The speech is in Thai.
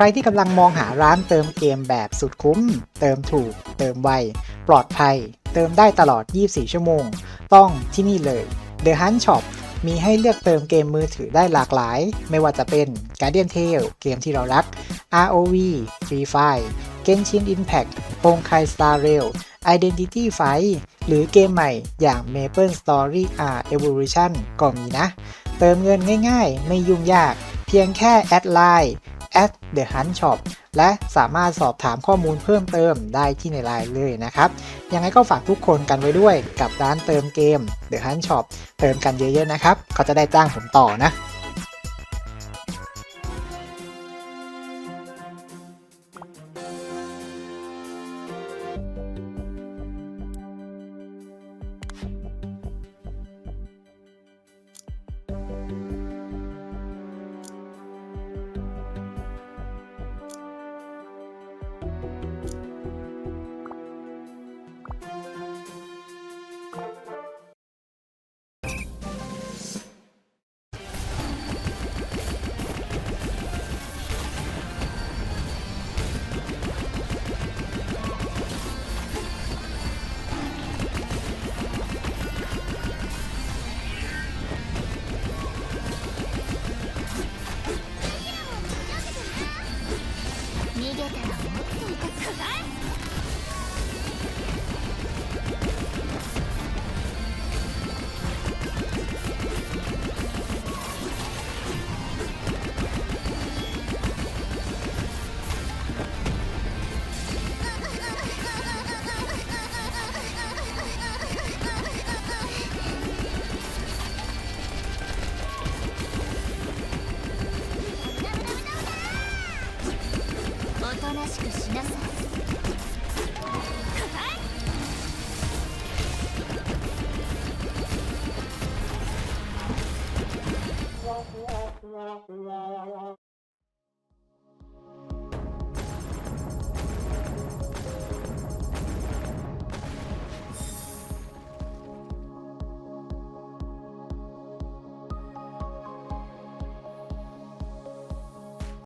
ใครที่กำลังมองหาร้านเติมเกมแบบสุดคุ้ม เติมถูก เติมไว ปลอดภัย เติมได้ตลอด 24 ชั่วโมง ต้องที่นี่เลย The Hunt Shop มีให้เลือกเติมเกมมือถือได้หลากหลาย ไม่ว่าจะเป็น Guardian Tale เกมที่เรารัก ROV Free Fire Genshin Impact โ o ง k a i Star Rail Identity Fight หรือเกมใหม่อย่าง Maple Story R Evolution ก็มีนะ เติมเงินง่ายๆ ไม่ยุ่งยาก เพียงแค่แอดไลน์ at the hunt shop และสามารถสอบถามข้อมูลเพิ่มเติมได้ที่ในไลน์เลยนะครับ ยังไงก็ฝากทุกคนกันไว้ด้วยกับร้านเติมเกม The Hunt Shop เติมกันเยอะๆนะครับ เขาจะได้จ้างผมต่อนะ おとなしくしなさい。